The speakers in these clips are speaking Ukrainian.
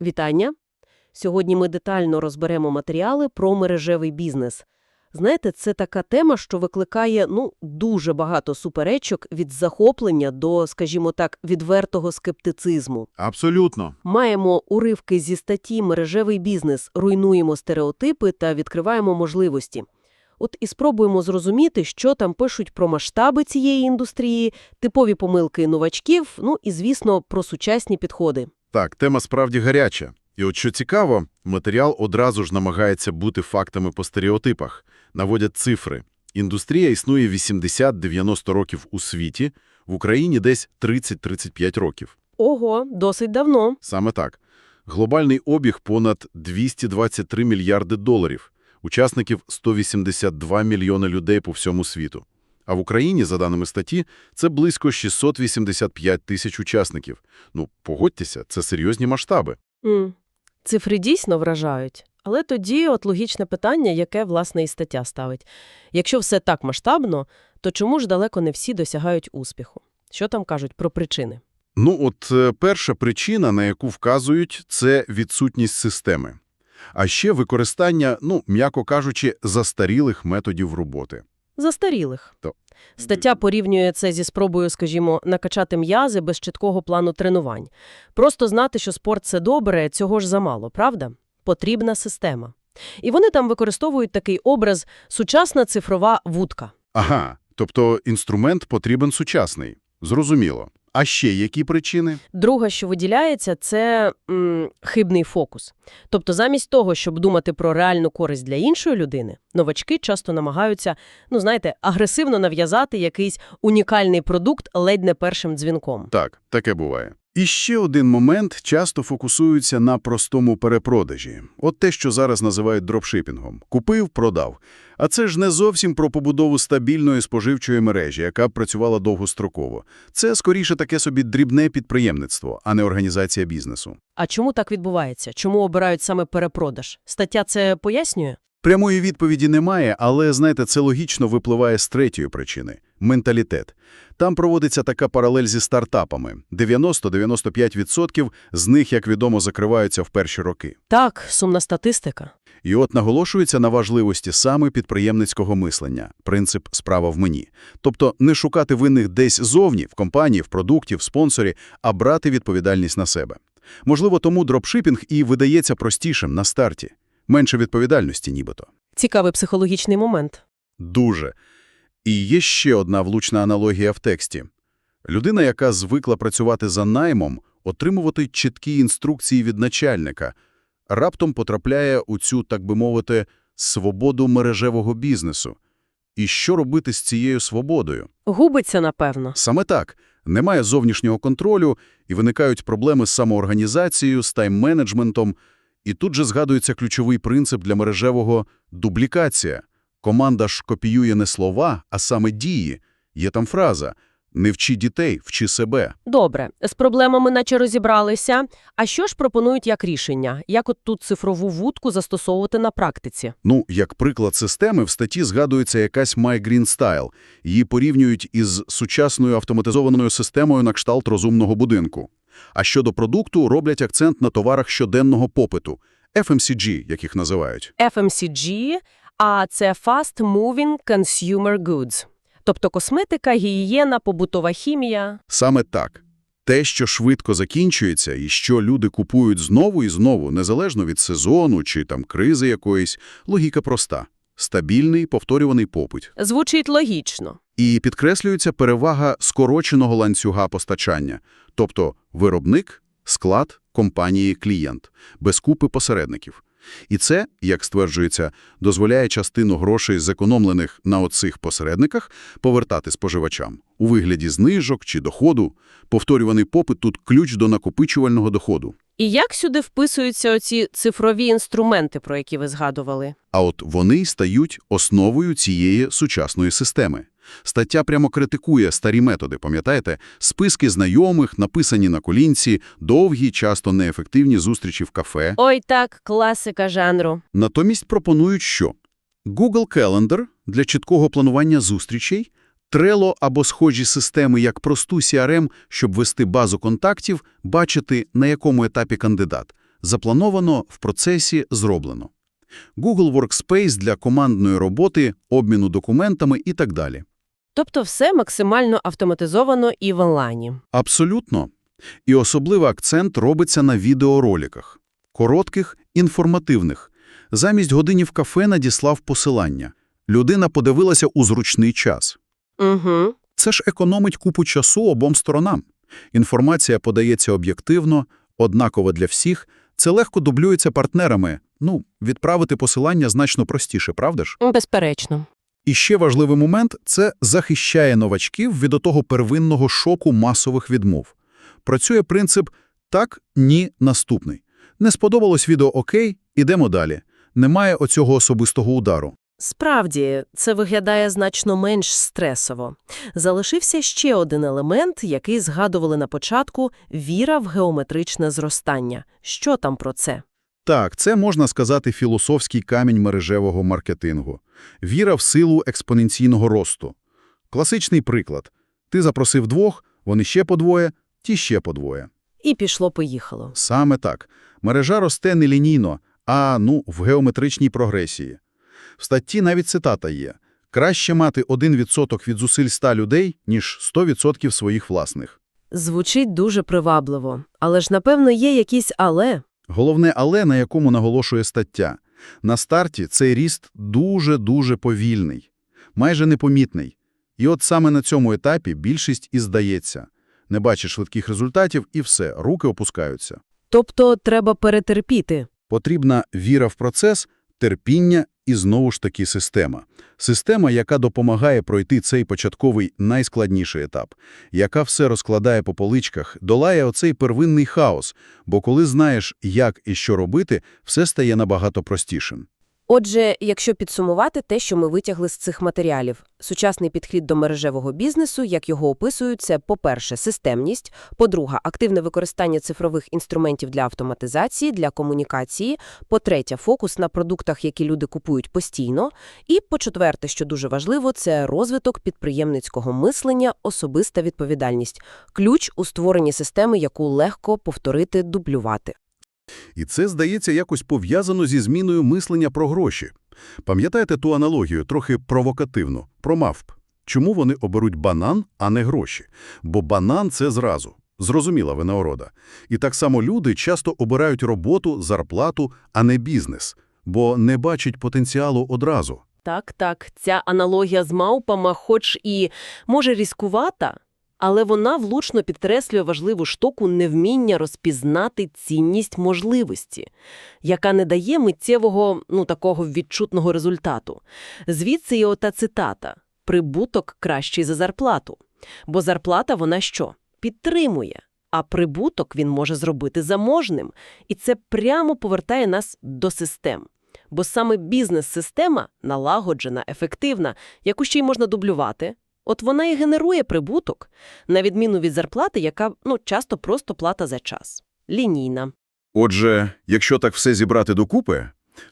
Вітання! Сьогодні ми детально розберемо матеріали про мережевий бізнес. Знаєте, це така тема, що викликає ну, дуже багато суперечок від захоплення до, скажімо так, відвертого скептицизму. Абсолютно. Маємо уривки зі статті «Мережевий бізнес. Руйнуємо стереотипи та відкриваємо можливості». От і спробуємо зрозуміти, що там пишуть про масштаби цієї індустрії, типові помилки новачків, ну і, звісно, про сучасні підходи. Так, тема справді гаряча. І от що цікаво, матеріал одразу ж намагається бути фактами по стереотипах. Наводять цифри. Індустрія існує 80-90 років у світі, в Україні десь 30-35 років. Ого, досить давно. Саме так. Глобальний обіг понад 223 мільярди доларів. Учасників 182 мільйони людей по всьому світу. А в Україні, за даними статті, це близько 685 тисяч учасників. Ну, погодьтеся, це серйозні масштаби. М. Цифри дійсно вражають. Але тоді от логічне питання, яке, власне, і стаття ставить. Якщо все так масштабно, то чому ж далеко не всі досягають успіху? Що там кажуть про причини? Ну, от е, перша причина, на яку вказують, це відсутність системи. А ще використання, ну, м'яко кажучи, застарілих методів роботи. Застарілих. То- Стаття порівнює це зі спробою, скажімо, накачати м'язи без чіткого плану тренувань. Просто знати, що спорт – це добре, цього ж замало, правда? Потрібна система. І вони там використовують такий образ «сучасна цифрова вудка». Ага, тобто інструмент потрібен сучасний. Зрозуміло. А ще які причини? Друга, що виділяється, це м, хибний фокус. Тобто замість того, щоб думати про реальну користь для іншої людини, новачки часто намагаються, ну знаєте, агресивно нав'язати якийсь унікальний продукт ледь не першим дзвінком. Так, таке буває. І ще один момент часто фокусуються на простому перепродажі. От те, що зараз називають дропшипінгом. Купив, продав. А це ж не зовсім про побудову стабільної споживчої мережі, яка б працювала довгостроково. Це, скоріше, таке собі дрібне підприємництво, а не організація бізнесу. А чому так відбувається? Чому обирають саме перепродаж? Стаття це пояснює? Прямої відповіді немає, але, знаєте, це логічно випливає з третьої причини – менталітет. Там проводиться така паралель зі стартапами. 90-95% з них, як відомо, закриваються в перші роки. Так, сумна статистика. І от наголошується на важливості саме підприємницького мислення, принцип «справа в мені». Тобто не шукати винних десь зовні, в компанії, в продукті, в спонсорі, а брати відповідальність на себе. Можливо, тому дропшипінг і видається простішим на старті. Менше відповідальності нібито. Цікавий психологічний момент. Дуже. І є ще одна влучна аналогія в тексті. Людина, яка звикла працювати за наймом, отримувати чіткі інструкції від начальника, раптом потрапляє у цю, так би мовити, свободу мережевого бізнесу. І що робити з цією свободою? Губиться, напевно. Саме так. Немає зовнішнього контролю, і виникають проблеми з самоорганізацією, з тайм-менеджментом. І тут же згадується ключовий принцип для мережевого – дублікація. Команда ж копіює не слова, а саме дії. Є там фраза «Не вчи дітей, вчи себе». Добре, з проблемами наче розібралися. А що ж пропонують як рішення? Як от тут цифрову вудку застосовувати на практиці? Ну, як приклад системи, в статті згадується якась My Green Style. Її порівнюють із сучасною автоматизованою системою на кшталт розумного будинку. А щодо продукту, роблять акцент на товарах щоденного попиту – FMCG, як їх називають. FMCG, а це Fast Moving Consumer Goods. Тобто косметика, гігієна, побутова хімія. Саме так. Те, що швидко закінчується і що люди купують знову і знову, незалежно від сезону чи там кризи якоїсь, логіка проста. Стабільний, повторюваний попит. Звучить логічно. І підкреслюється перевага скороченого ланцюга постачання, тобто виробник, склад, компанії, клієнт, без купи посередників. І це, як стверджується, дозволяє частину грошей, зекономлених на оцих посередниках, повертати споживачам у вигляді знижок чи доходу. Повторюваний попит тут ключ до накопичувального доходу. І як сюди вписуються оці цифрові інструменти, про які ви згадували? А от вони й стають основою цієї сучасної системи. Стаття прямо критикує старі методи, пам'ятаєте? Списки знайомих, написані на колінці, довгі, часто неефективні зустрічі в кафе. Ой, так, класика жанру. Натомість пропонують що? Google Calendar для чіткого планування зустрічей, Trello або схожі системи, як просту CRM, щоб вести базу контактів, бачити, на якому етапі кандидат. заплановано, в процесі зроблено. Google Workspace для командної роботи, обміну документами і так далі. Тобто все максимально автоматизовано і в онлайні. Абсолютно. І особливий акцент робиться на відеороликах. Коротких, інформативних. Замість годині в кафе надіслав посилання. Людина подивилася у зручний час. Угу. Це ж економить купу часу обом сторонам. Інформація подається об'єктивно, однаково для всіх. Це легко дублюється партнерами. Ну, відправити посилання значно простіше, правда ж? Безперечно. І ще важливий момент – це захищає новачків від отого первинного шоку масових відмов. Працює принцип «так, ні, наступний». Не сподобалось відео «Окей, ідемо далі». Немає оцього особистого удару. Справді, це виглядає значно менш стресово. Залишився ще один елемент, який згадували на початку – віра в геометричне зростання. Що там про це? Так, це, можна сказати, філософський камінь мережевого маркетингу. Віра в силу експоненційного росту. Класичний приклад. Ти запросив двох, вони ще по двоє, ті ще по двоє. І пішло-поїхало. Саме так. Мережа росте не лінійно, а, ну, в геометричній прогресії. В статті навіть цитата є. Краще мати 1% від зусиль 100 людей, ніж 100% своїх власних. Звучить дуже привабливо. Але ж, напевно, є якісь «але». Головне «але», на якому наголошує стаття. На старті цей ріст дуже-дуже повільний, майже непомітний. І от саме на цьому етапі більшість і здається. Не бачиш швидких результатів і все, руки опускаються. Тобто треба перетерпіти. Потрібна віра в процес, терпіння і знову ж таки система. Система, яка допомагає пройти цей початковий найскладніший етап, яка все розкладає по поличках, долає оцей первинний хаос, бо коли знаєш, як і що робити, все стає набагато простішим. Отже, якщо підсумувати те, що ми витягли з цих матеріалів, сучасний підхід до мережевого бізнесу, як його описують, це, по-перше, системність, по-друге, активне використання цифрових інструментів для автоматизації, для комунікації, по-третє, фокус на продуктах, які люди купують постійно, і, по-четверте, що дуже важливо, це розвиток підприємницького мислення, особиста відповідальність, ключ у створенні системи, яку легко повторити, дублювати. І це, здається, якось пов'язано зі зміною мислення про гроші. Пам'ятаєте ту аналогію, трохи провокативну, про мавп? Чому вони оберуть банан, а не гроші? Бо банан – це зразу. Зрозуміла винагорода. І так само люди часто обирають роботу, зарплату, а не бізнес, бо не бачать потенціалу одразу. Так, так, ця аналогія з мавпами хоч і може різкувата, але вона влучно підкреслює важливу штуку невміння розпізнати цінність можливості, яка не дає миттєвого, ну, такого відчутного результату. Звідси є ота цитата «прибуток кращий за зарплату». Бо зарплата вона що? Підтримує. А прибуток він може зробити заможним. І це прямо повертає нас до систем. Бо саме бізнес-система налагоджена, ефективна, яку ще й можна дублювати, от вона і генерує прибуток, на відміну від зарплати, яка ну, часто просто плата за час. Лінійна. Отже, якщо так все зібрати докупи,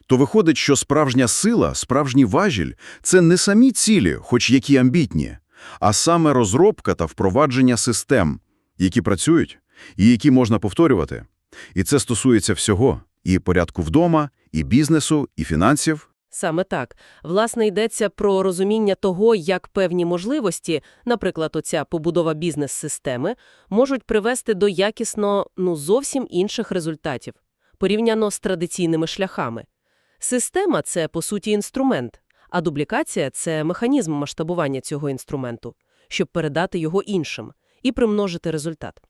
то виходить, що справжня сила, справжній важіль – це не самі цілі, хоч які амбітні, а саме розробка та впровадження систем, які працюють і які можна повторювати. І це стосується всього – і порядку вдома, і бізнесу, і фінансів. Саме так. Власне, йдеться про розуміння того, як певні можливості, наприклад, оця побудова бізнес-системи, можуть привести до якісно, ну, зовсім інших результатів, порівняно з традиційними шляхами. Система – це, по суті, інструмент, а дублікація – це механізм масштабування цього інструменту, щоб передати його іншим і примножити результат.